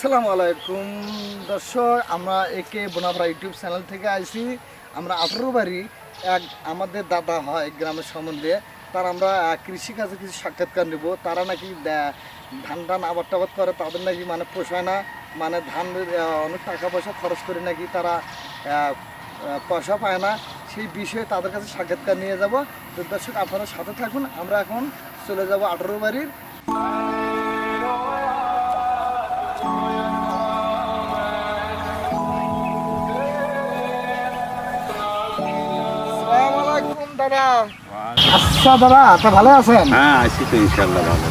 আসসালামু আলাইকুম। দর্শক, আমরা একে বোনাভরা ইউটিউব চ্যানেল থেকে আইছি। আমরা আঠারো বাড়ি, এক আমাদের দাদা হয় গ্রামের সম্বন্ধে। তার আমরা কৃষিকাজে কিছু সাক্ষাৎকার নেব। তারা নাকি ধান টান আবাদ টাবাদ করে, তাদের নাকি মানে পোষায় না। মানে ধান অনেক টাকা পয়সা খরচ করে নাকি তারা পয়সা পায় না। সেই বিষয়ে তাদের কাছে সাক্ষাৎকার নিয়ে যাব। তো দর্শক, আপনারা সাথে থাকুন। আমরা এখন চলে যাব আঠারো বাড়ির। দাদা। আচ্ছা দাদা তা ভালো আছেন? হ্যাঁ আছি তো ইনশাল্লাহ ভালো।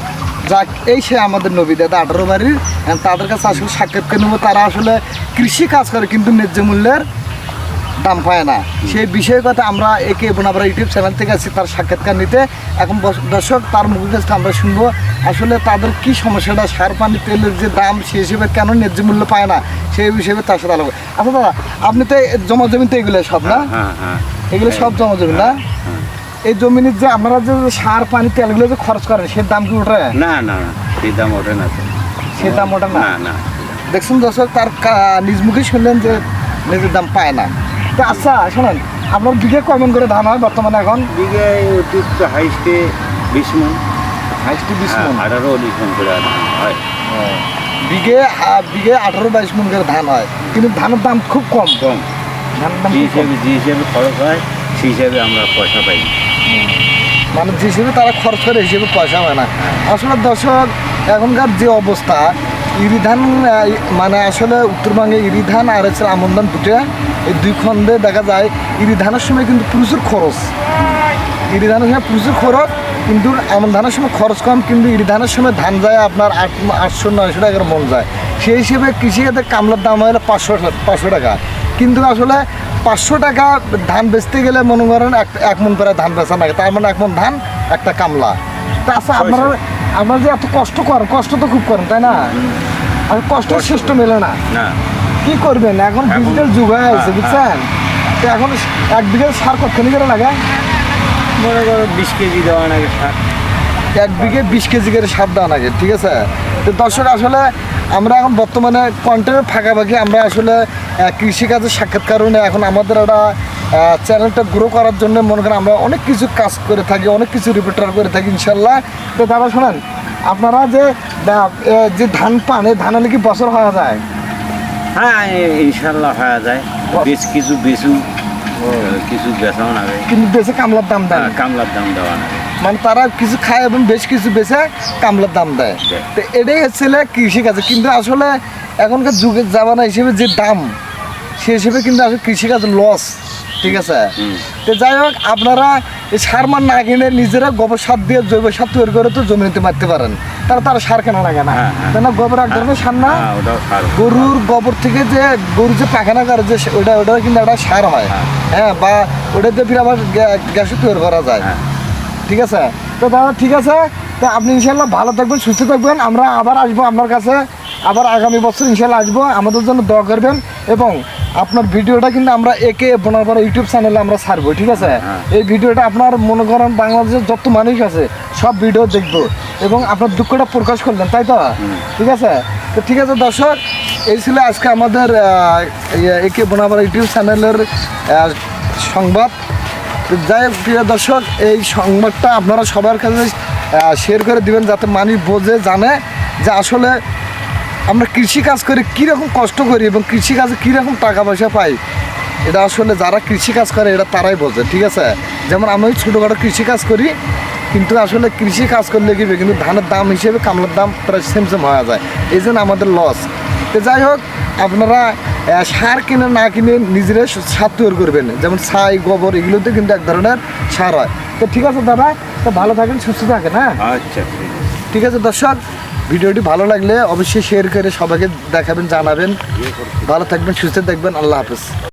যাক এই সে আমাদের নবী দাদা আঠারো বাড়ির তাদের কাছে আসলে সাক্ষাৎকার নেব। তারা আসলে কৃষি কাজ করে কিন্তু ন্যায্য মূল্যের দাম পায় না। সেই বিষয়ের কথা আমরা একে বোনাবরা ইউটিউব চ্যানেল থেকে আছি তার সাক্ষাৎকার নিতে। এখন দর্শক তার কাছে আমরা শুনব আসলে তাদের কি সমস্যাটা? সার পানি তেলের যে দাম সেই হিসেবে কেন ন্যায্য মূল্য পায় না? সেই হিসেবে তার সাথে আলোচনা আচ্ছা দাদা আপনি তো জমা জমি তো এগুলো সব না? হ্যাঁ হ্যাঁ। এগুলো সব জমা জমি না। এই জমিনের যে আমরা যে সার পানি তেলগুলো যে খরচ করেন সে দাম কি ওঠে না না না সেই দাম ওঠে না সে দাম ওঠে না? না দেখছেন দর্শক তার নিজ মুখে শুনলেন যে নিজের দাম পায় না। তো আচ্ছা শোনেন আপনার বিঘে কয়মন করে ধান হয় বর্তমানে এখন? বিঘে অতিরিক্ত হাইস্টে বিশ মন। হাইস্টি বিশ হ্যাঁ, মন? আঠারো উনিশ মন করে ধান হয়। বিঘে বিঘে আঠারো বাইশ মন করে ধান হয়। কিন্তু ধানের দাম খুব কম। কম। ধানের দাম হিসেবে যে হিসেবে খরচ হয় সেই হিসাবে আমরা পয়সা পাই না। মানে যে হিসেবে তারা খরচ করে হিসেবে পয়সা হয় না। আসলে দর্শক, এখনকার যে অবস্থা ইরি ধান মানে আসলে উত্তরবঙ্গে ইরি ধান আর হচ্ছে আমন ধান দুটো এই দুই খণ্ডে দেখা যায় ইরি ধানের সময় কিন্তু প্রচুর খরচ। ইরি ধানের সময় প্রচুর খরচ, কিন্তু আমন ধানের সময় খরচ কম, কিন্তু ইরি ধানের সময় ধান যায় আপনার আট, আটশো, নয়শো টাকার মন যায়। সেই হিসেবে কৃষিখাতে কামলার দাম হয় পাঁচশো পাঁচশো টাকা। কিন্তু আসলে পাঁচশো টাকা ধান বেচতে গেলে মনে করেন এক এক মন করে ধান বেচা লাগে তার মানে এক মন ধান একটা কামলা। তা আচ্ছা আপনারা আপনারা যে এত কষ্ট করেন কষ্ট তো খুব করেন তাই না? আর কষ্ট শ্রেষ্ঠ মেলে না। কি করবেন? এখন ডিজিটাল যুগ হয়ে গেছে হ্যাঁ, বুঝছেন? তো এখন এক বিঘে সার কতখানি করে লাগে? মনে করো বিশ কেজি দেওয়া নাকি সার। এক বিঘে বিশ কেজি করে সার দেওয়া লাগে ঠিক আছে? তো দর্শক আসলে আমরা এখন বর্তমানে কন্টেন্টের ফাঁকাফাঁকি আমরা আসলে কৃষিকাজের সাক্ষাৎকার এখন আমাদের একটা চ্যানেলটা গ্রো করার জন্য মনে করেন আমরা অনেক কিছু কাজ করে থাকি অনেক কিছু রিপোর্টার করে থাকি ইনশাল্লাহ তো দাদা শোনেন আপনারা যে যে ধান পান এই ধান কি বছর হওয়া যায়? হ্যাঁ ইনশাল্লাহ হওয়া যায়। বেশ কিছু বেশু কিছু বেচাও লাগে কিন্তু বেশি কামলার দাম দেয় হ্যাঁ, কামলার দাম দেওয়া লাগে মানে তারা কিছু খায় এবং বেশ কিছু বেছে কামলার দাম দেয়। তো এটাই হচ্ছে কৃষিকাজে কিন্তু আসলে এখনকার যুগের জামানা হিসেবে যে দাম সে হিসেবে কিন্তু আসলে কৃষিকাজ লস ঠিক আছে? তো যাই হোক আপনারা এই সার মার না কিনে নিজেরা গোবর সার দিয়ে জৈব সার তৈরি করে তো জমিতে মারতে পারেন। তারা তারা সার কেনা লাগে না হ্যাঁ, হ্যাঁ। কেন গোবর এক ধরনের সার না? হ্যাঁ গরুর গোবর থেকে যে গরু যে পায়খানা করে যে ওটা ওটা কিন্তু একটা সার হয়। হ্যাঁ। বা ওটা দিয়ে ফির আবার গ্যা- গ্যাসও তৈরি করা যায়। ঠিক আছে? তো দাদা ঠিক আছে? তো আপনি ইনশাল্লাহ ভালো থাকবেন সুস্থ থাকবেন। আমরা আবার আসব আপনার কাছে। আবার আগামী বছর ইনশাল্লাহ আসব। আমাদের জন্য দোয়া করবেন এবং আপনার ভিডিওটা কিন্তু আমরা একে বোনার পরে ইউটিউব চ্যানেলে আমরা ছাড়বো ঠিক আছে? হ্যাঁ। এই ভিডিওটা আপনার মনে করেন বাংলাদেশের যত মানুষ আছে সব ভিডিও দেখব এবং আপনার দুঃখটা প্রকাশ করলেন তাই তো? ঠিক আছে? তো ঠিক আছে দর্শক এই ছিল আজকে আমাদের একে বোনাবার ইউটিউব চ্যানেলের সংবাদ। যাই হোক, প্রিয় দর্শক, এই সংবাদটা আপনারা সবার কাছে শেয়ার করে দিবেন যাতে মানুষ বোঝে, জানে যে আসলে আমরা কৃষি কাজ করে কীরকম কষ্ট করি এবং কৃষিকাজে কীরকম টাকা পয়সা পাই। এটা আসলে যারা কৃষি কাজ করে, এটা তারাই বোঝে, ঠিক আছে? যেমন আমি ছোটোখাটো কৃষি কাজ করি, কিন্তু আসলে কৃষি কাজ করলে কি কিন্তু ধানের দাম হিসেবে কামলার দাম প্রায় সেম সেম হয়ে যায়। এই আমাদের লস তো যাই হোক, আপনারা সার কিনে না কিনে নিজেরা সার তৈরি করবেন। যেমন ছাই গোবর এগুলোতে কিন্তু এক ধরনের সার হয়। তো ঠিক আছে দাদা তো ভালো থাকেন সুস্থ থাকেন হ্যাঁ? আচ্ছা ঠিক আছে। দর্শক ভিডিওটি ভালো লাগলে অবশ্যই শেয়ার করে সবাইকে দেখাবেন জানাবেন। ভালো থাকবেন সুস্থ থাকবেন আল্লাহ হাফেজ।